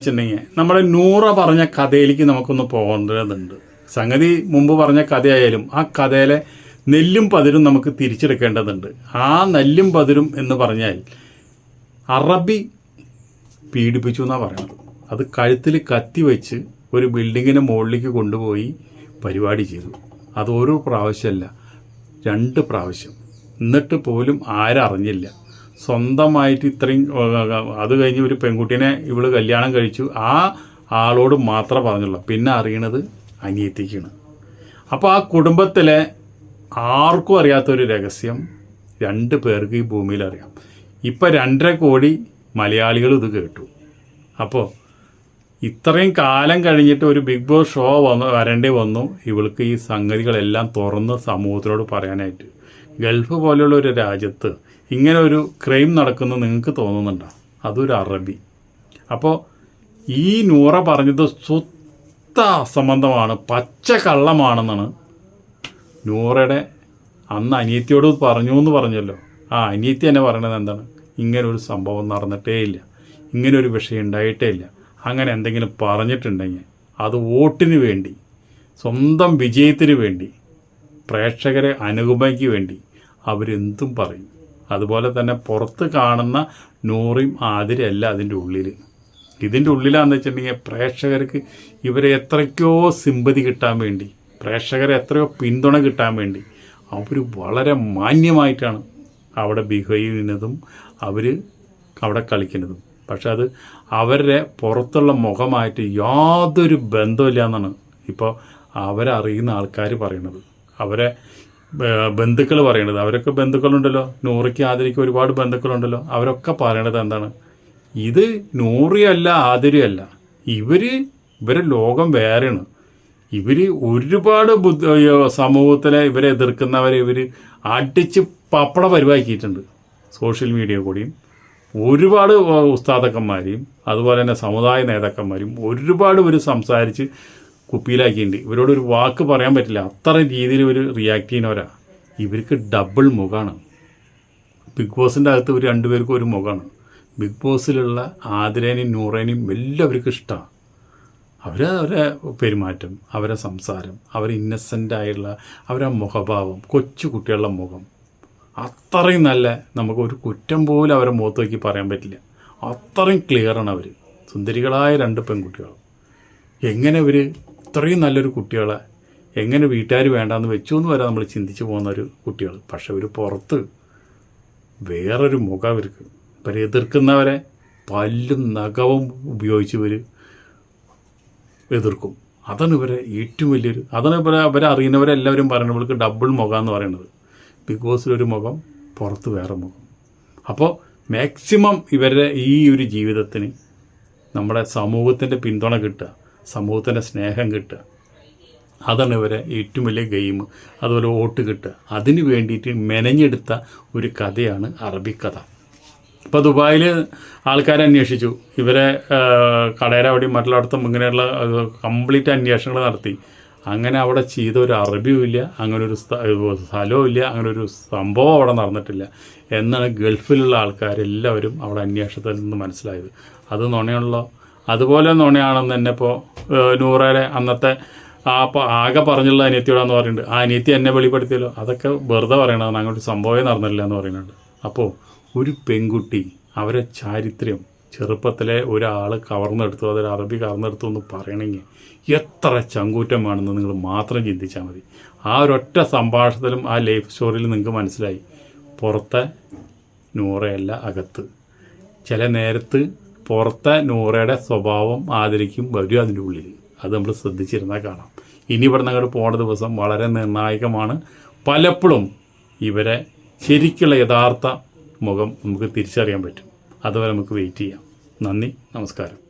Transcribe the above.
വെച്ചിട്ടുണ്ടെങ്കിൽ നമ്മുടെ നൂറ പറഞ്ഞ കഥയിലേക്ക് നമുക്കൊന്ന് പോകേണ്ടതുണ്ട്. സംഗതി മുമ്പ് പറഞ്ഞ കഥയായാലും ആ കഥയിലെ നെല്ലും പതിരും നമുക്ക് തിരിച്ചെടുക്കേണ്ടതുണ്ട്. ആ നെല്ലും പതിരും എന്ന് പറഞ്ഞാൽ അറബി പീഡിപ്പിച്ചു എന്നാണ് പറയുന്നത് അത് കഴുത്തിൽ കത്തി വെച്ച് ഒരു ബിൽഡിങ്ങിന് മുകളിലേക്ക് കൊണ്ടുപോയി പരിപാടി ചെയ്തു. അത് ഓരോ പ്രാവശ്യമല്ല രണ്ട് പ്രാവശ്യം. എന്നിട്ട് പോലും ആരറിഞ്ഞില്ല സ്വന്തമായിട്ട് ഇത്രയും അത് കഴിഞ്ഞ് ഒരു പെൺകുട്ടീനെ ഇവൾ കല്യാണം കഴിച്ചു. ആ ആളോട് മാത്രമേ പറഞ്ഞുള്ളൂ. പിന്നെ അറിയണത് അനിയത്തിക്കാണ്. അപ്പോൾ ആ കുടുംബത്തിലെ ആർക്കും അറിയാത്തൊരു രഹസ്യം രണ്ട് പേർക്ക് ഈ ഭൂമിയിൽ അറിയാം. ഇപ്പം രണ്ടര കോടി മലയാളികൾ ഇത് കേട്ടു. അപ്പോൾ ഇത്രയും കാലം കഴിഞ്ഞിട്ട് ഒരു ബിഗ് ബോസ് ഷോ വന്ന് വരേണ്ടി വന്നു. ഇവൾക്ക് ഈ സംഗതികളെല്ലാം തുറന്ന് സമൂഹത്തിനോട് പറയാനായിട്ട്. ഗൾഫ് പോലെയുള്ള ഒരു രാജ്യത്ത് ഇങ്ങനെ ഒരു ക്രൈം നടക്കുന്നു നിങ്ങൾക്ക് തോന്നുന്നുണ്ടോ? അതൊരു അറബി. അപ്പോൾ ഈ നൂറ പറഞ്ഞത് സ്വത്ത അസംബന്ധമാണ് പച്ച കള്ളമാണെന്നാണ്. നൂറയുടെ അന്ന് അനിയത്തിയോട് പറഞ്ഞു എന്ന് പറഞ്ഞല്ലോ. ആ അനിയത്തി തന്നെ പറയണത് എന്താണ്? ഇങ്ങനെ ഒരു സംഭവം നടന്നിട്ടേ ഇല്ല ഇങ്ങനെ ഒരു വിഷയം ഉണ്ടായിട്ടേ ഇല്ല അങ്ങനെ എന്തെങ്കിലും പറഞ്ഞിട്ടുണ്ടെങ്കിൽ അത് വോട്ടിന് വേണ്ടി സ്വന്തം വിജയത്തിന് വേണ്ടി പ്രേക്ഷകരെ അനുഗമയ്ക്ക് വേണ്ടി അവരെന്തും പറയും. അതുപോലെ തന്നെ പുറത്ത് കാണുന്ന നൂറിയും ആതിരയല്ല അതിന്റെ ഉള്ളിൽ ഇതിന്റെ ഉള്ളിലാന്ന് വെച്ചിട്ടുണ്ടെങ്കിൽ പ്രേക്ഷകർക്ക് ഇവരെ എത്രയ്ക്കോ സിമ്പതി കിട്ടാൻ വേണ്ടി പ്രേക്ഷകരെ എത്രയോ പിന്തുണ കിട്ടാൻ വേണ്ടി അവർ വളരെ മാന്യമായിട്ടാണ് അവിടെ ബിഹേവ് ചെയ്യുന്നതും അവർ അവിടെ കളിക്കുന്നതും. പക്ഷെ അത് അവരുടെ പുറത്തുള്ള മുഖമായിട്ട് യാതൊരു ബന്ധമില്ല എന്നാണ് ഇപ്പോൾ അവരറിയുന്ന ആൾക്കാർ പറയുന്നത്. അവരെ ബന്ധുക്കൾ പറയണത്. അവരൊക്കെ ബന്ധുക്കളുണ്ടല്ലോ. നൂറിക്ക് ആതിരയ്ക്ക് ഒരുപാട് ബന്ധുക്കളുണ്ടല്ലോ. അവരൊക്കെ പറയണത് എന്താണ്? ഇത് നൂറിയല്ല ആതിരയല്ല ഇവർ ഇവരെ ലോകം വേറെയാണ്. ഇവർ ഒരുപാട് സമൂഹത്തിലെ ഇവരെ എതിർക്കുന്നവരെ ഇവർ അടിച്ച് പപ്പട പരിവാക്കിയിട്ടുണ്ട് സോഷ്യൽ മീഡിയ കൂടിയും. ഒരുപാട് ഉസ്താദക്കന്മാരെയും അതുപോലെ തന്നെ സമുദായ നേതാക്കന്മാരും ഒരുപാട് ഇവർ സംസാരിച്ച് കുപ്പിയിലാക്കിയിട്ടുണ്ട്. ഒരു വാക്ക് പറയാൻ പറ്റില്ല. അത്ര രീതിയിൽ ഇവർ റിയാക്ട് ചെയ്യുന്നവരാ. ഇവർക്ക് ഡബിൾ മുഖമാണ് ബിഗ് ബോസിന്റെ അകത്ത് ഇവർ രണ്ടുപേർക്കും ഒരു മുഖമാണ് ബിഗ് ബോസിലുള്ള ആതിരേനെയും നൂറേനെയും എല്ലാവർക്കും ഇഷ്ടമാണ് അവർ അവരെ പെരുമാറ്റം അവരെ സംസാരം അവർ ഇന്നസെന്റായുള്ള അവരെ മുഖഭാവം കൊച്ചു കുട്ടികളുടെ മുഖം. അത്രയും നല്ല നമുക്ക് ഒരു കുറ്റം പോലും അവരെ മുഖത്ത് നോക്കി പറയാൻ പറ്റില്ല. അത്രയും ക്ലിയറാണ് അവർ സുന്ദരികളായ രണ്ട് പെൺകുട്ടികൾ എങ്ങനെ ഇവർ ഇത്രയും നല്ലൊരു കുട്ടികളെ എങ്ങനെ വീട്ടുകാർ വേണ്ടാന്ന് വെച്ചു എന്ന് വരെ നമ്മൾ ചിന്തിച്ചു പോകുന്ന ഒരു കുട്ടികൾ പക്ഷെ ഒരു പുറത്ത് വേറൊരു മുഖം അവർക്ക്. ഇവരെ എതിർക്കുന്നവരെ പല്ലും നഖവും ഉപയോഗിച്ച് ഇവർ എതിർക്കും. അതാണ് ഇവരെ ഏറ്റവും വലിയൊരു അതാണ് ഇവരെ അവരെ അറിയുന്നവരെല്ലാവരും പറയുന്നത്. ഇവർക്ക് ഡബിൾ മുഖം എന്ന് പറയുന്നത് ബിഗ് ബോസിലൊരു മുഖം പുറത്ത് വേറെ മുഖം. അപ്പോൾ മാക്സിമം ഇവരുടെ ഈ ഒരു ജീവിതത്തിന് നമ്മുടെ സമൂഹത്തിന്റെ പിന്തുണ കിട്ടുക. സമൂഹത്തിന്റെ സ്നേഹം കിട്ടുക. അതാണ് ഇവരെ ഏറ്റവും വലിയ ഗെയിം. അതുപോലെ വോട്ട് കിട്ടുക. അതിന് വേണ്ടിയിട്ട് മെനഞ്ഞെടുത്ത ഒരു കഥയാണ് അറബിക്കഥ ഇപ്പോൾ ദുബായിൽ ആൾക്കാരെ അന്വേഷിച്ചു. ഇവരെ കടയുടെ അവിടെയും മറ്റുള്ളിടത്തും ഇങ്ങനെയുള്ള കംപ്ലീറ്റ് അന്വേഷണങ്ങൾ നടത്തി. അങ്ങനെ അവിടെ ചെയ്ത ഒരു അറബിയും ഇല്ല അങ്ങനെ ഒരു സ്ഥ- സ്ഥലവും ഇല്ല അങ്ങനെ ഒരു സംഭവം അവിടെ നടന്നിട്ടില്ല എന്നാണ് ഗൾഫിലുള്ള ആൾക്കാരെല്ലാവരും അവിടെ അന്വേഷണത്തിൽ നിന്ന് മനസ്സിലായത്. അത് നുണയുള്ള അതുപോലെ നുണയാണെന്ന് തന്നെ ഇപ്പോൾ നൂറയുടെ അന്നത്തെ ആ ആകെ പറഞ്ഞുള്ള അനിയത്തിയോടാന്ന് പറയുന്നുണ്ട് ആ അനിയത്തി എന്നെ വെളിപ്പെടുത്തിയല്ലോ. അതൊക്കെ വെറുതെ പറയണതാണ്. അങ്ങോട്ട് സംഭവമേ നടന്നില്ല എന്ന് പറയുന്നുണ്ട്. അപ്പോൾ ഒരു പെൺകുട്ടി അവരെ ചാരിത്രം ചെറുപ്പത്തിലെ ഒരാൾ കവർന്നെടുത്തു അതൊരു അറബി കവർന്നെടുത്തു എന്ന് പറയണമെങ്കിൽ എത്ര ചങ്കൂറ്റം വേണമെന്ന് നിങ്ങൾ മാത്രം ചിന്തിച്ചാൽ മതി. ആ ഒരൊറ്റ സംഭാഷണത്തിലും ആ ലൈഫ് സ്റ്റോറിയിൽ നിങ്ങൾക്ക് മനസ്സിലായി. പുറത്തെ നൂറയല്ല അകത്ത്. ചില നേരത്ത് പുറത്തെ നൂറയുടെ സ്വഭാവം ആദരിക്കും വരും അതിന്റെ ഉള്ളിൽ. അത് നമ്മൾ ശ്രദ്ധിച്ചിരുന്നാൽ കാണാം. ഇനി ഇവിടെ നിങ്ങൾ പോണ ദിവസം വളരെ നിർണായകമാണ്. പലപ്പോഴും ഇവരെ ശരിക്കുള്ള യഥാർത്ഥ മുഖം നമുക്ക് തിരിച്ചറിയാൻ പറ്റും. അതുവരെ നമുക്ക് വെയിറ്റ് ചെയ്യാം. നന്ദി നമസ്കാരം.